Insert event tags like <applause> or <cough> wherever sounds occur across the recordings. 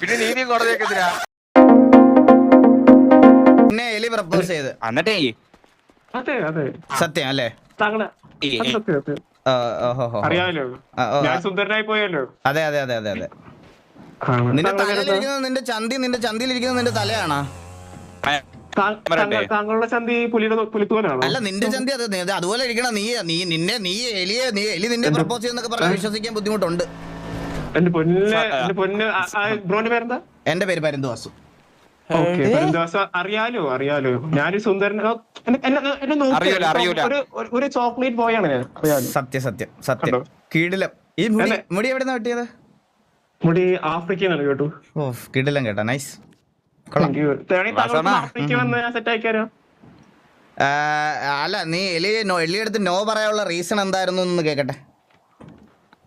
പിന്നെ നീതി കോടതിയൊക്കെ എലി പ്രപ്പോസ് ചെയ്ത്. എന്നിട്ടേ അതെ അതെ. സത്യം അല്ലേ. അറിയാമല്ലോ. ഞാൻ സുന്ദരനായി പോയല്ലോ. അതെ അതെ അതെ അതെ അതെ. നിന്റെ തലയിലിരിക്കുന്നത് നിന്റെ ചന്തി നിന്റെ ചന്തിയിലിരിക്കുന്നത് നിന്റെ തലയാണോ? താങ്കളുടെ ചന്തി പുലിയുടെ അല്ല നിന്റെ ചന്തി അത് നീ- അതുപോലെ ഇരിക്കണം. നീ നീ നിന്നെ നീ എലിയെ നീ എലി നിന്നെ പ്രപ്പോസ് ചെയ്യുന്നൊക്കെ പറഞ്ഞാൽ വിശ്വസിക്കാൻ ബുദ്ധിമുട്ടുണ്ട്. എന്റെ പൊന്ന് എന്റെ പൊന്ന് ആ- ആ ബ്രോന്റെ പേരെന്താ? എന്റെ പേര് പരന്തുവാസു ഓക്കെ ദിവസം അറിയാലോ അറിയാലോ. ഞാനൊരു സുന്ദരൻ ഓ, എന്നെ- എന്നെ- എന്നെ നോക്ക്. അറിയൂല, അറിയൂല. ഒരു ഒരു- ഒരു ചോക്ലേറ്റ് ബോയ് ആണ് ഞാൻ അറിയാലോ. സത്യം സത്യം സത്യം. കണ്ടോ? കിടിലം. ഈ മുടി? മുടി എവിടെ നിന്ന് വെട്ടിയത്? മുടി ആഫ്രിക്കന്നാണ് കേട്ടോ. ഓ കിടിലം കേട്ടോ. നൈസ്. അല്ല നീ എലി നോ എലി എടുത്ത് നോ പറയാനുള്ള റീസൺ എന്തായിരുന്നു എന്ന് കേക്കട്ടെ.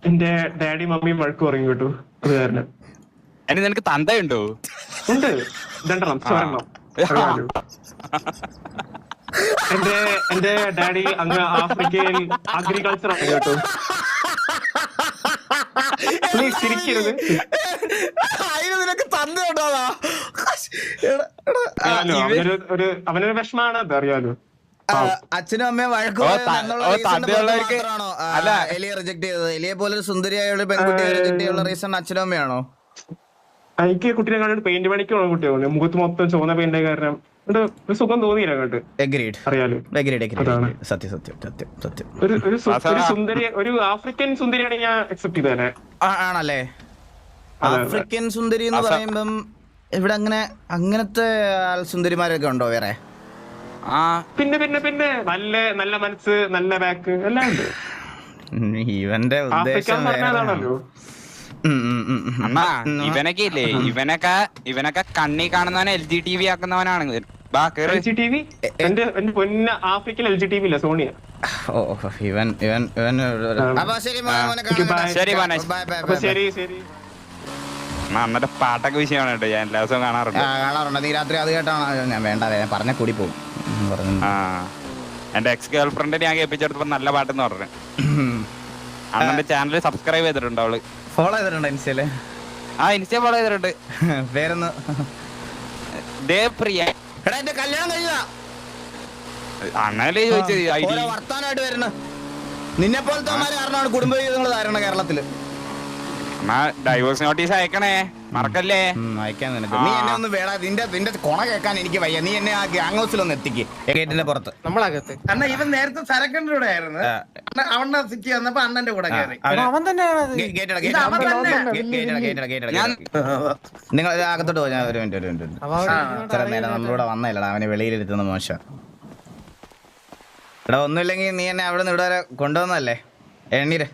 എന്റെ ഡാഡി മമ്മിയും വഴക്ക് പറയും കേട്ടോ. അത് കാരണം. അതിന് നിനക്ക് തന്തയുണ്ടോ? ഉണ്ട്. രണ്ടെണ്ണം സ്വരണം എന്റെ എന്റെ ഡാഡി അങ്ങ് ആഫ്രിക്കയിൽ അഗ്രികൾച്ചർ ആണ് കേട്ടോ. പ്ലീസ് ചിരിക്കരുത്. അതിന് നിനക്ക് തന്ത ഉണ്ടോടാ അറിയാലോ അവനൊരു ഒരു അവനൊരു വിഷമാണ് അത് അറിയാലോ അച്ഛനും അമ്മയും വഴക്ക് അല്ല. എലിയെ റിജക്ട് ചെയ്തത്. എലിയെ പോലെ ഒരു സുന്ദരിയായ ഒരു പെൺകുട്ടിയെ റിജക്ട് ചെയ്യാനുള്ള റീസൺ അച്ഛനും അമ്മയാണോ? എനിക്ക് കുട്ടിനെ കണ്ടിട്ട് പെയിന്റ് പണിക്കുള്ള കുട്ടിയാണ് മുഖത്ത് മൊത്തം ചുവന്ന പെയിന്റ് കാരണം ഒരു സുഖം തോന്നിയില്ല അങ്ങോട്ട്. എഗ്രീഡ് അറിയാലോ. എഗ്രീഡ് എഗ്രീഡ് സത്യം സത്യം സത്യം സത്യം. ഒരു ഒരു സുന്ദരി ഒരു ആഫ്രിക്കൻ സുന്ദരിയാണ് ഞാൻ അക്സെപ്റ്റ് ചെയ്തേനെ. ആണല്ലേ? ആഫ്രിക്കൻ സുന്ദരി എന്ന് പറയുമ്പം ഇവിടെ അങ്ങനെ അങ്ങനത്തെ സുന്ദരിമാരൊക്കെ ഉണ്ടോ വേറെ? ആ. പിന്നെ പിന്നെ പിന്നെ. നല്ല നല്ല മനസ്സ് നല്ല ബാക്ക് എല്ലാം ഉണ്ട്. ഇവന്റെ ഉദ്ദേശം. അണ്ണാ ഇവനൊക്കെ ഇല്ലേ? ഇവനൊക്കെ ഇവനൊക്കെ കണ്ണി കാണുന്നവൻ എൽ ജി ടി വി ആക്കുന്നവനാണ്. സോണിയ. ശരി. അണ്ണാ അന്നത്തെ പാട്ടൊക്കെ വിഷയമാണ് കേട്ടോ. ഞാൻ എല്ലാ ദിവസവും ആ, കാണാറുണ്ട്. കാണാറുണ്ട് നീ രാത്രി അത് കേട്ടാണ്? ഞാൻ വേണ്ട ഞാൻ പറഞ്ഞ കൂടി പോകും പറഞ്ഞു. ആ. എന്റെ എക്സ് ഗേൾ ഫ്രണ്ട് ഞാൻ കേൾപ്പിച്ചെടുത്തപ്പോ നല്ല പാട്ടെന്ന് പറഞ്ഞു. അണ്ണന്റെ ചാനൽ സബ്സ്ക്രൈബ് ചെയ്തിട്ടുണ്ട് അവൾ? ഫോളോ ചെയ്തിട്ടുണ്ട് ഇൻസ്റ്റയിൽ? ആ ഇൻസ്റ്റ ഫോളോ ചെയ്തിട്ടുണ്ട്. പേരൊന്ന്. ദേവപ്രിയ എടാ എന്റെ കല്യാണം കഴിഞ്ഞതാ. അണ്ണല്ലേ ചോദിച്ചത്? ഐ ഡി ഓരോ വർത്താനായിട്ട് വരുന്ന. നിന്നെ പോലത്തെ ജീവിതങ്ങൾ ധാരണ കേരളത്തിൽ. ഡൈവോഴ്സ് നോട്ടീസ് അയക്കണേ. മറക്കല്ലേ? അയക്കാൻ നിനക്ക് നീ എന്നെ ഒന്ന് വേടാ നിന്റെ നിന്റെ കൊണ കേൾക്കാൻ എനിക്ക് വയ്യ. നീ എന്നെ ആ ഗ്യാങ് ഹൗസിൽ ഒന്ന് എത്തിക്ക്. ഗേറ്റിന്റെ പുറത്ത്. നമ്മളകത്ത്. അണ്ണ ഇവൻ നേരത്തെ സരക്കന്റെ കൂടെ ആയിരുന്നു അവണ്ണ സിറ്റി വന്നപ്പോ അണ്ണന്റെ കൂടെ കയറി അവൻ തന്നെയാണ് ഗേറ്റ് അട, അവൻ അട. തന്നെ. നിങ്ങൾ അകത്തോട്ട് പോയി ഞാൻ ഒരു മിനിറ്റ് ഒരു മിനിറ്റ് ഇത്ര നേരം നമ്മളിവിടെ വന്നല്ലടാ അവനെ വെളിയിലിരുത്തുന്ന മോശം. എടാ ഒന്നുമില്ലെങ്കിൽ നീ എന്നെ അവിടെ നിന്ന് ഇവിടെ വരെ കൊണ്ടുവന്നല്ലേ എണ്ണീര്.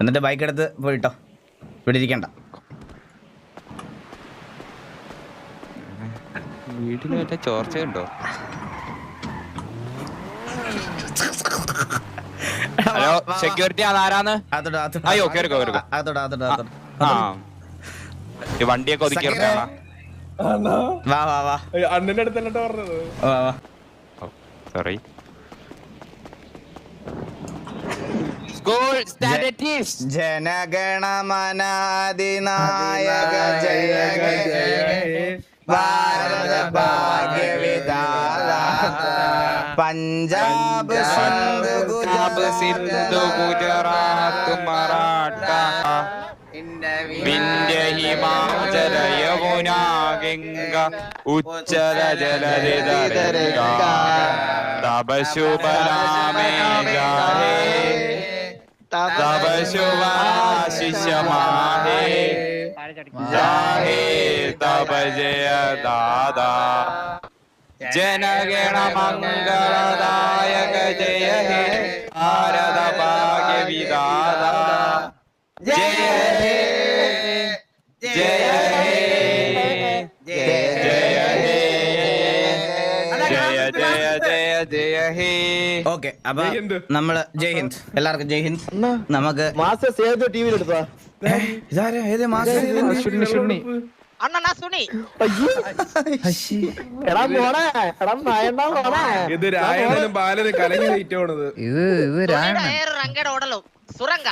എന്നിട്ട് ബൈക്ക് എടുത്ത് പോയിട്ടോ. ഇവിടെ ഇരിക്കണ്ട. വീട്ടിൽ മറ്റേ ചോർച്ചയുണ്ടോ ഹലോ സെക്യൂരിറ്റി അതാരാന്ന് അയ്യോ, അകത്തോട്ട്. ആ ഈ വണ്ടിയൊക്കെ ഒതുക്കി. വാ വാ വാ. അണ്ണന്റെ അടുത്തല്ലോ പറഞ്ഞത്? വാ വാ. സോറി സ്കൂൾ സ്റ്റാറ്റീസ് ജനഗണമനാദിനായക ജയ ജയ ഭാരത ഭാഗ്യവിധാത പഞ്ചാബ് സിന്ധു ഗുജാബ് സിന്ധു ഗുജറാത്ത് മറാഠ. വിന്ധ്യ ഹിമാചല യമുന ഗംഗ ഉച്ചല ജലരിതരംഗ തപശുപരാമേ ശുഭനാമേ तब शिष माहे जाहे तब जय दादा। जन गण मंगलदायक जय हे। आरद भाग्य विदादा। जय അപ്പൊ നമ്മൾ ജയ് ഹിന്ദ്. എല്ലാവർക്കും ജയ് ഹിന്ദ്. നമുക്ക് ഇത് ബാലനും കലങ്ങി നീറ്റോണത് ഇത് ഇത് ഓടലും സുരങ്ക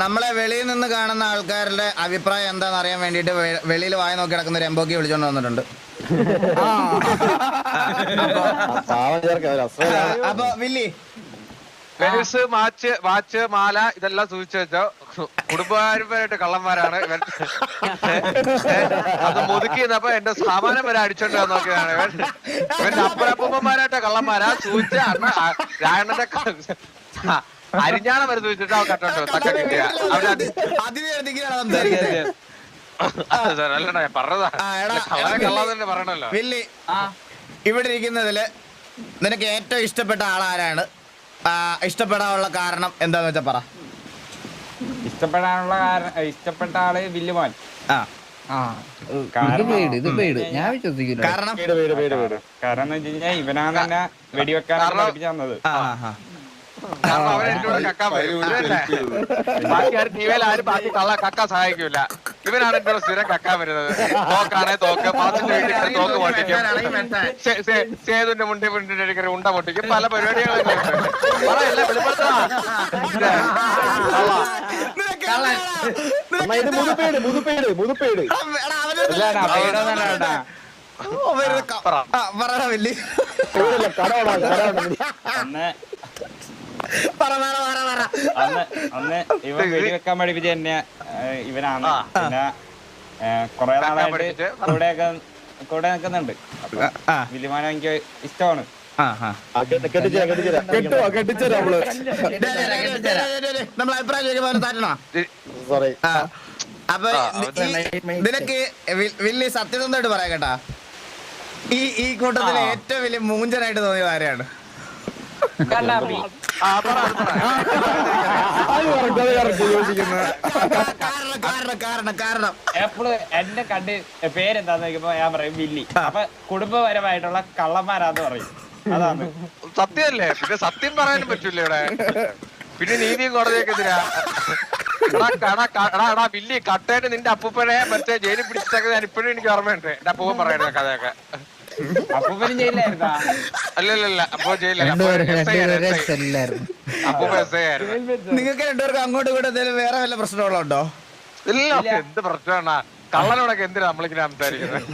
നമ്മളെ വെളിയിൽ നിന്ന് കാണുന്ന ആൾക്കാരുടെ അഭിപ്രായം എന്താണെന്ന് അറിയാൻ വേണ്ടിയിട്ട് വെളിയിൽ വായ നോക്കി കിടക്കുന്ന ഒരു എംബോക്കി വിളിച്ചോണ്ട് വന്നിട്ടുണ്ട്. അപ്പൊ വില്ലി. പേഴ്സ് വാച്ച് വാച്ച് മാല ഇതെല്ലാം സൂക്ഷിച്ചു വെച്ചോ. കുടുംബകാരന്മാരായിട്ട് കള്ളന്മാരാണ്. ഇവൻ അത് മുതുക്കി നിന്നപ്പോ എന്റെ സാമാനം വരെ അടിച്ചോണ്ട് നോക്കിയാണ് നോക്കിയതാണ് ഇവൻ. ഇവന്റെ അപ്പനപ്പൂപ്പന്മാരായിട്ട് കള്ളന്മാരാ. സൂചിച്ച അണ്ണ അരിഞ്ഞാണം വരെ സൂചിച്ചിട്ട് അവൻ കട്ടോണ്ട് തക്ക കിട്ടിയ. അവർ അത് തന്നെ വില്ലി. ഇവിടെ ഇരിക്കുന്നതിൽ നിനക്ക് ഏറ്റവും ഇഷ്ടപ്പെട്ട ആളാരാണ്? ഇഷ്ടപ്പെടാനുള്ള കാരണം എന്താന്ന് വെച്ചാ പറ. ഇഷ്ടപ്പെടാനുള്ള കാരണം ഇഷ്ടപ്പെട്ട ആൾ വില്ലുമോൻ. ആ. കാരണം കാരണം? പഠിപ്പിച്ചു തന്നത് വരും ഇവനല്ലേ? ബാക്കി ആരും ടിവിയിൽ ആരും ബാക്കി സഹായിക്കൂല. ഇവനാണ് എന്റെ കൂടെ സ്ഥിരം കക്കാൻ വരുന്നത്. തോക്കാണെ തോക്ക് പാത്തിന്റെ വീട്ടിൽ തോക്ക് പൊട്ടിക്കും. സേതുന്റെ മുണ്ടി മുണ്ടിന്റെ അടിക്കറി ഉണ്ട പൊട്ടിക്കും. പല പരിപാടികളും മുതുപ്പേട് മുതുപ്പേട് മുതുപ്പേട്. പറ. പറടാ കടവടാ കടവണ അന്ന് പറ പറ പറ പറ. അന്ന് അന്ന് ഇവൻ വെടിവെക്കാൻ പഠിപ്പിച്ച എന്നെ ഏഹ്, ഇവനാണ്. പിന്നെ ഏഹ്, നാളായിട്ട് കൂടെയൊക്കെ കൂടെ നിൽക്കുന്നുണ്ട് അപ്പൊ. എനിക്ക് ഇഷ്ടമാണ്. അപ്പൊ നിനക്ക് വില്ലി സത്യസന്ധമായിട്ട് പറയാം കേട്ടാ. ഈ ഈ കൂട്ടത്തിലെ ഏറ്റവും വലിയ മൂഞ്ചനായിട്ട് തോന്നിയത് ആരെയാണ്? ആ പറ അത് പറ. കാരണം കാരണം കാരണം കാരണം എപ്പോഴും എന്റെ കണ്ട് പേരെന്താന്ന് വെക്കുമ്പോ ഞാൻ പറയും വില്ലി. അപ്പൊ കുടുംബപരമായിട്ടുള്ള കള്ളന്മാരാന്ന് പറയും. അതാണ്. സത്യമല്ലേ പിന്നെ സത്യം പറയാനും പറ്റൂല ഇവിടെ. പിന്നെ നീതിയും കോടതിയൊക്കെ എടാ, കട, എടാ, എടാ, വില്ലി കട്ടേറ്റ് നിന്റെ അപ്പൂപ്പനെ മറ്റേ ജയിലിൽ പിടിച്ചൊക്കെ ഞാൻ ഇപ്പോഴും എനിക്ക് ഓർമ്മയുണ്ട്. എന്റെ അപ്പൂപ്പൻ പറയുന്ന കഥയൊക്കെ. ജയിലായിരുന്നാ അല്ലല്ല അപ്പോ അപ്പോ നിങ്ങൾക്ക് രണ്ടുപേർക്കും അങ്ങോട്ടും ഇങ്ങോട്ടും എന്തെങ്കിലും വേറെ വല്ല പ്രശ്നങ്ങളുണ്ടോ ഇല്ല എന്ത് പ്രശ്നമാണ്? കള്ളനോടൊക്കെ എന്തിനാ നമ്മളിങ്ങനെ സംസാരിക്കുന്നത്?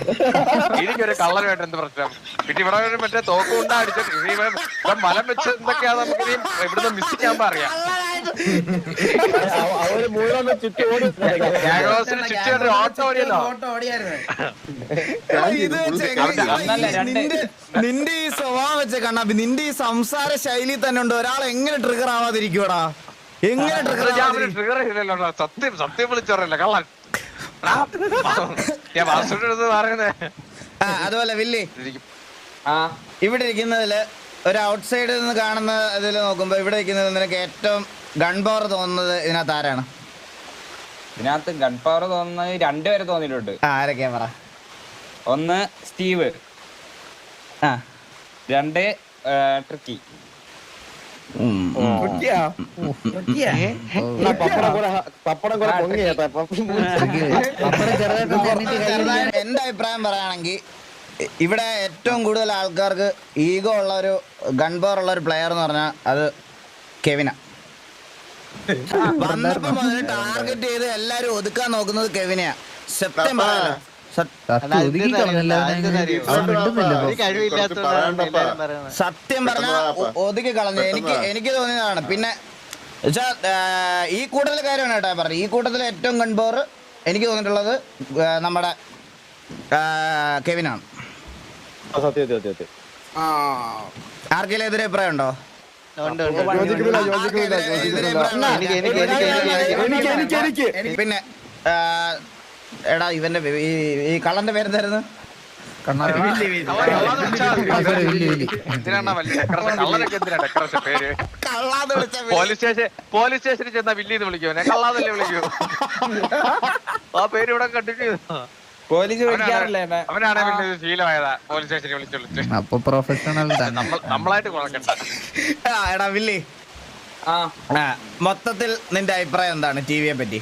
എനിക്കൊരു കള്ളനുമായിട്ട് എന്ത് പ്രശ്നം? പിന്നെ ഇവിടെ മറ്റേ തോക്ക് കൊണ്ടാ അടിച്ചിട്ട് ഇനി ഇവൻ ഇവൻ മലം വെച്ച് എന്തൊക്കെയാ നമുക്ക് ഇവിടുന്ന് മിസ് ചെയ്യാൻ പറയാം. അവർ മുഴുവൻ ചുറ്റി ഓടി ചുറ്റി ഓട്ടോ ഓടിയല്ലോ ഓട്ടോ ഓടിയായിരുന്നു. നിന്റെ ഈ സ്വഭാവം വെച്ച കണ്ണാപ്പി നിന്റെ ഈ സംസാര ശൈലി തന്നെ ഉണ്ട്. ഒരാൾ എങ്ങനെ ട്രിഗർ ആവാതിരിക്കൂടാ എങ്ങനെ ട്രിഗർ ട്രിഗർ ചെയ്തില്ലല്ലോ സത്യം സത്യം വിളിച്ചറിയില്ല. കള്ളൻ. ഞാൻ വാസുവിന്റെ അടുത്ത് പറയുന്നേ അതുപോലെ വില്ലി. ഇരിക്കും. ആ ഇവിടെ ഇരിക്കുന്നതിൽ ഒരു ഔട്ട് സൈഡിൽ നിന്ന് കാണുന്ന ഇതിൽ നോക്കുമ്പോൾ ഇവിടെ നിൽക്കുന്നത് നിനക്ക് ഏറ്റവും ഗൺ പവർ തോന്നുന്നത് ഇതിനകത്ത് ആരാണ്? ഇതിനകത്ത് ഗൺ പവർ തോന്നുന്നത് രണ്ടുപേരെ തോന്നിയിട്ടുണ്ട്. ആരൊക്കെയാ പറ. ഒന്ന് സ്റ്റീവ്. ആ. രണ്ട് ട്രിക്കി. എന്റെ അഭിപ്രായം പറയുകയാണെങ്കിൽ ഇവിടെ ഏറ്റവും കൂടുതൽ ആൾക്കാർക്ക് ഈഗോ ഉള്ള ഒരു ഗൺ പവർ ഉള്ള ഒരു പ്ലെയർ എന്ന് പറഞ്ഞാൽ അത് കെവിന. വന്നപ്പോ മുതൽ ടാർഗറ്റ് ചെയ്ത് എല്ലാരും ഒതുക്കാൻ നോക്കുന്നത് കെവിനെയാ. സത്യം പറയാലോ സത്യം പറഞ്ഞ ഒതുക്കി കളഞ്ഞു. എനിക്ക് എനിക്ക് തോന്നിയതാണ്. പിന്നെ ഈ കൂട്ടത്തിലെ കാര്യമാണ് കേട്ടോ പറഞ്ഞത്. ഈ കൂട്ടത്തിലെ ഏറ്റവും കൺപോർ എനിക്ക് തോന്നിയിട്ടുള്ളത് നമ്മുടെ കെവിനാണ്. സത്യം സത്യം സത്യം ആർക്കെങ്കിലും എതിരെ അഭിപ്രായം ഉണ്ടോ യോജിക്കുന്നില്ല യോജിക്കുന്നില്ല യോജിക്കുന്നില്ല എനിക്ക് എനിക്ക് എനിക്ക് എനിക്ക് പിന്നെ എടാ ഇവന്റെ ഈ കള്ളന്റെ പേരെന്തായിരുന്നു? Willy, Willy. Police station police സ്റ്റേഷനിൽ ചെന്നാ വില്ലിന്ന് വിളിക്കുവനെ കള്ളാന്നല്ലേ വിളിക്കൂ. ആ പേര് ഇവിടെ കണ്ടിന്യൂ പോലീസ് വിളിക്കാറില്ല അവനാണ് പിന്നെ ശീലമായതാ. പോലീസ് സ്റ്റേഷനിൽ വിളിച്ചു വിളിച്ച് അപ്പൊ പ്രൊഫഷണൽ നമ്മളായിട്ട് എടാ വില്ലി. ആ, മൊത്തത്തിൽ നിന്റെ അഭിപ്രായം എന്താണ് ടി വിയെ പറ്റി?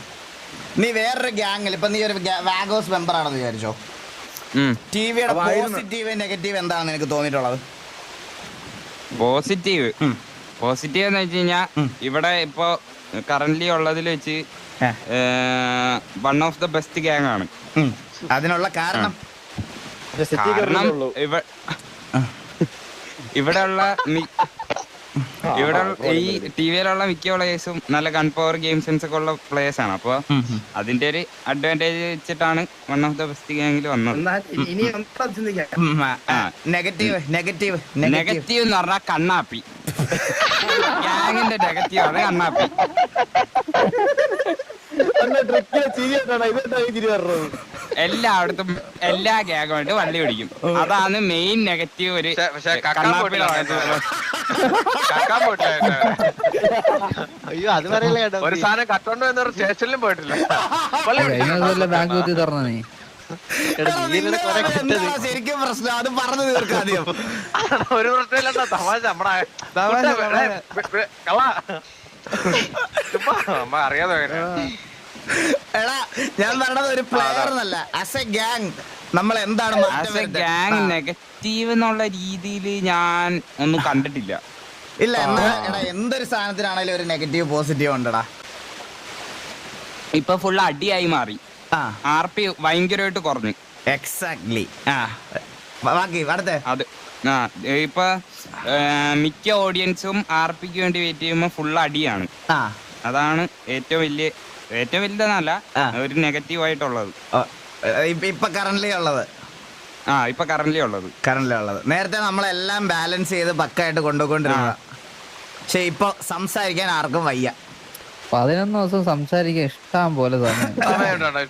നീ വേറൊരു ഗ്യാങ്ങിൽ ഇപ്പൊ നീ ഒരു വാഗോസ് മെമ്പർ ആണെന്ന് വിചാരിച്ചോ ടിവിയുടെ ടി വിയുടെ പോസിറ്റീവ് നെഗറ്റീവ് എന്താണ് എനിക്ക് തോന്നിയിട്ടുള്ളത്? പോസിറ്റീവ്. പോസിറ്റീവ് എന്ന് വെച്ച് കഴിഞ്ഞാൽ ഇവിടെ ഇപ്പോ കറന്റ് ഉള്ളതിൽ വെച്ച്. One of the best gang ആണ്. അതിനുള്ള കാരണം? ഇവിടെയുള്ള കാരണം ഇവിടെയുള്ള ഇവിടെ ഈ ടി വിയിലുള്ള മിക്ക പ്ലേയേഴ്സും നല്ല ഗൺ പവർ ഗെയിം സെൻസ് ഒക്കെ ഉള്ള പ്ലേയേഴ്സ് ആണ്. അപ്പൊ അതിന്റെ ഒരു അഡ്വാന്റേജ് വെച്ചിട്ടാണ് വൺ ഓഫ് ദ ബെസ്റ്റ് ഗ്യാങ്ങിൽ വന്നത്. നെഗറ്റീവ് നെഗറ്റീവ് നെഗറ്റീവ് എന്ന് പറഞ്ഞാൽ കണ്ണാപ്പി. ഗ്യാങ്ങിന്റെ നെഗറ്റീവ് ആണ് കണ്ണാപ്പി. <laughs> പറഞ്ഞത് എല്ലായിടത്തും എല്ലാ ഗ്യാഗുമായിട്ട് വള്ളി പിടിക്കും. അതാണ് മെയിൻ നെഗറ്റീവ് ഒരു അയ്യോ അത് പറയല്ലേ കേട്ടോ. ഒരു സാധനം കട്ടോണ്ട് എന്നൊരു സ്റ്റേഷനിലും പോയിട്ടില്ല. ബാങ്ക് കുത്തി തുറന്ന നീ. ശരിക്കും പ്രശ്നം? അത് പറഞ്ഞു തീർക്കാദ്യം ഒരു പ്രശ്നമില്ലെന്നാ തമാശ നമ്മടെ തമാശ, കള്ളാ. ചുമ്മാ, അറിയാതെ. എടാ ഞാൻ പറഞ്ഞത് ഒരു പ്ലെയർ എന്നല്ല. ആസ് എ ഗ്യാങ് നമ്മൾ എന്താണ്? ഗ്യാങ് നെഗറ്റീവ് എന്നുള്ള രീതിയിൽ ഞാൻ ഒന്നും കണ്ടിട്ടില്ല. ഇല്ല എന്നാ എടാ എന്തൊരു സാധനത്തിനാണേലും ഒരു നെഗറ്റീവ് പോസിറ്റീവ് ഉണ്ടടാ. ഇപ്പൊ ഫുൾ അടിയായി മാറി. ആ. ആർ പി ഭയങ്കരമായിട്ട് കുറഞ്ഞു. എക്സാക്ട്ലി ആ. ബാക്കി അടുത്ത. അത് ആ ഇപ്പൊ മിക്ക ഓഡിയൻസും ആർ പിക്ക് വേണ്ടി വെയിറ്റ് ചെയ്യുമ്പോ ഫുൾ അടിയാണ്. അതാണ് ഏറ്റവും വലിയ ഏറ്റവും വലുതെന്നല്ല ആ. ഒരു നെഗറ്റീവ് ആയിട്ടുള്ളത്. ഓ, ഇപ്പൊ- ഇപ്പൊ കറന്റ് ഉള്ളത്. ആ ഇപ്പൊ കറന്റ് ഉള്ളത്. കറന്റ് ഉള്ളത്. നേരത്തെ നമ്മളെല്ലാം ബാലൻസ് ചെയ്ത് പക്കായിട്ട് കൊണ്ടുപോയിക്കൊണ്ടിരുന്നത്. പക്ഷെ ഇപ്പൊ സംസാരിക്കാൻ ആർക്കും വയ്യ. പതിനൊന്ന് ദിവസം സംസാരിക്കാൻ ഇഷ്ടം പോലെ സമയം. സമയമുണ്ടോ?